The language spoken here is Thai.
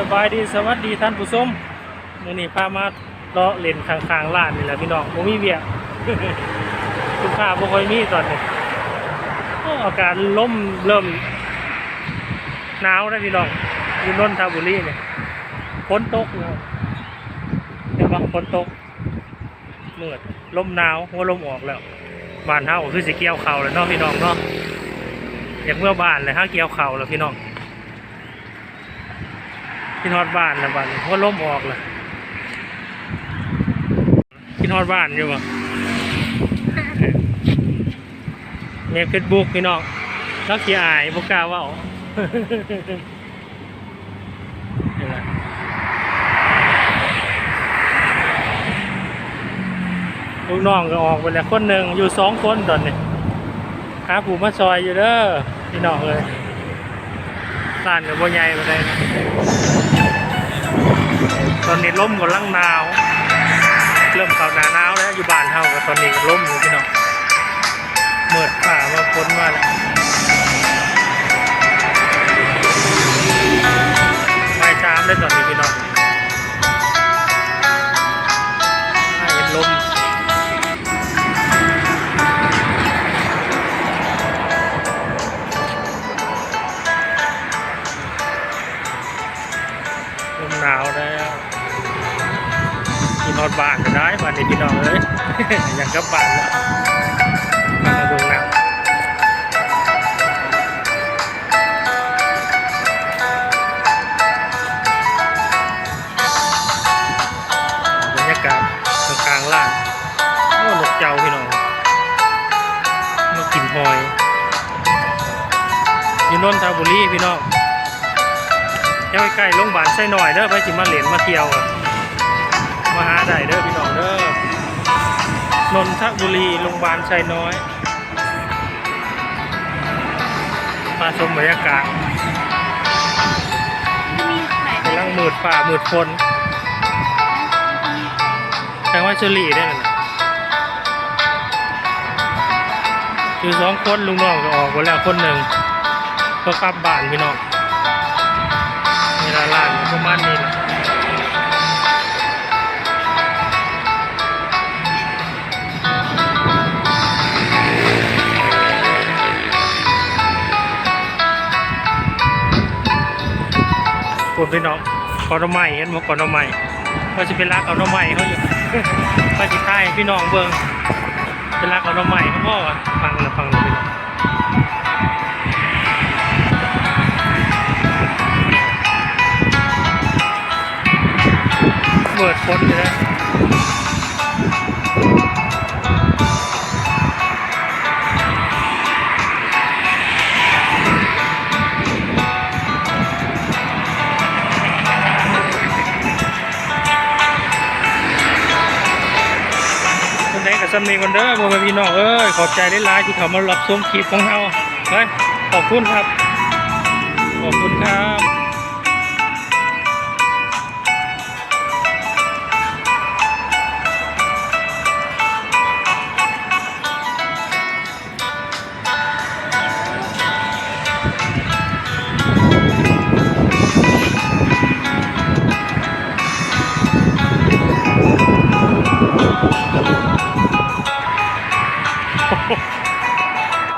สบายดีสวัสดีท่านผู้ชมมื้อนี้พามาเลาะเล่นข้างๆร้านนี่แหละพี่น้องบ่มีเวียกลูกค้าบ่ค่อยมีตอนนี้โอ้อากาศลมเริ่มหนาวแล้วพี่น้องอยู่นนทบุรีเนี่ยฝนตกอยู่เห็นบ่ฝนตกมืดลมหนาวหัวลมออกแล้วบานเฮาก็คือสิเกี่ยวเข้าวแล้วเนาะพี่น้องเนาะอย่ากเมื่อบานเลยฮะเกี่ยวเข้าแล้วพี่น้อง พี่นอดบ้านนะบ้านเพราะล่มออกเลยพี่นอดบ้านอยู่ปะเมย์เฟซบุ๊กพี่น้องแล้วขี้อายพวกกล้าว่านี่แหละลูกน้องก็ออกไปแล้วคนหนึ่งอยู่สองคนตอนนี้หาผู้มาซอยอยู่เด้อพี่น้องเลย ร้านกับบัใหญ่มาได้นะตอนนี้ล่มกับลังหนาว เริ่มเข้าหนาหนาวแล้วอยู่บ้านเฮากับตอนนี้ก็ล่มอยู่พี่น้องเมื่อผ่ามาพ้นมาแล้วาวแล้วพี่นอนบ้านก็ได้บ้านนี้พี่น้องเอ้ยอยากกลับบ้านแล้วมาเบิ่งหนังบรรยากาศกลางล่างโอ้นกเจ้าพี่น้องมากินหอยอยู่นนทบุรีพี่น้อง เดี๋ยใกล้ๆโรงพยาบาลไส้หน่อยเด้อไปสิมาเหรียญมาเที่ยวอะมาหาได้เด้อพี่น้องเด้อนนทบุรีโรงพยาบาลไส้น้อย มาชมบรรยากาศกำลังมืดฝ่ามืดฝนแปลว่าเชอรี่ได้อนั่นน่ะคือสองคนลุงน้องก็ออกไปแล้วคนหนึ่งก็กลับบ้านพี่น้อง ละร้านประมาณนี้แหละคุณพี่น้องกอนอไม้เห็นบ่กอนอไม้เขาจะเป็นรักเอาน้อไม้เขาอยู่ไปจิท้พี่น้องเบิ่งเป็นรักเอาน้อไม้เขาบอกว่าฟังนะฟังนะพี่น้อง เปิดฝนอยู่นะคนไหนกับสมีคนเด้อพ่อแม่พี่น้องเอ้ยขอบใจได้หลายที่เขามารับชมคลิปของเราเฮ้ยขอบคุณครับ ขอบคุณครับ Oh,